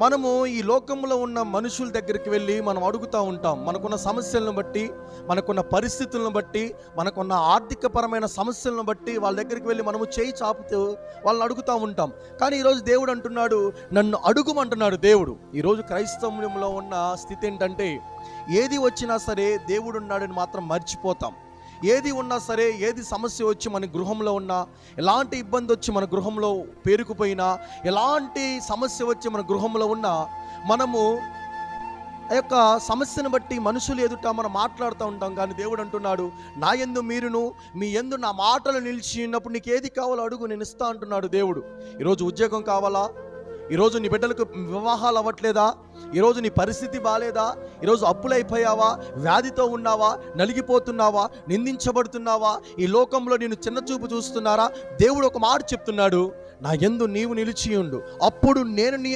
మనము ఈ లోకంలో ఉన్న మనుషుల దగ్గరికి వెళ్ళి మనం అడుగుతూ ఉంటాం. మనకున్న సమస్యలను బట్టి మనకున్న పరిస్థితులను బట్టి మనకున్న ఆర్థికపరమైన సమస్యలను బట్టి వాళ్ళ దగ్గరికి వెళ్ళి మనము చేయి చాపుతూ వాళ్ళని అడుగుతూ ఉంటాం. కానీ ఈరోజు దేవుడు అంటున్నాడు నన్ను అడుగుమంటున్నాడు దేవుడు. ఈరోజు క్రైస్తవంలో ఉన్న స్థితి ఏంటంటే ఏది వచ్చినా సరే దేవుడు ఉన్నాడని మాత్రం మర్చిపోతాం. ఏది ఉన్నా సరే ఏది సమస్య వచ్చి మన గృహంలో ఉన్నా ఎలాంటి ఇబ్బంది వచ్చి మన గృహంలో పేరుకుపోయినా ఎలాంటి సమస్య వచ్చి మన గృహంలో ఉన్నా మనము ఆ యొక్క సమస్యను బట్టి మనుషులు ఎదుట మనం మాట్లాడుతూ ఉంటాం. కానీ దేవుడు అంటున్నాడు నా ఎందు మీరును మీ ఎందు నా మాటలు నిలిచి ఉన్నప్పుడు నీకు ఏది కావాలో అడుగు నేను ఇస్తా అంటున్నాడు దేవుడు. ఈరోజు ఉద్యోగం కావాలా? ఈరోజు నీ బిడ్డలకు వివాహాలు అవ్వట్లేదా? ఈరోజు నీ పరిస్థితి బాగాలేదా ఈరోజు అప్పులైపోయావా? వ్యాధితో ఉన్నావా? నలిగిపోతున్నావా? నిందించబడుతున్నావా? ఈ లోకంలో నేను చిన్న చూపు చూస్తున్నారా? దేవుడు ఒక మాట చెప్తున్నాడు నా ఎందు నీవు నిలిచి ఉండు. అప్పుడు నేను నీ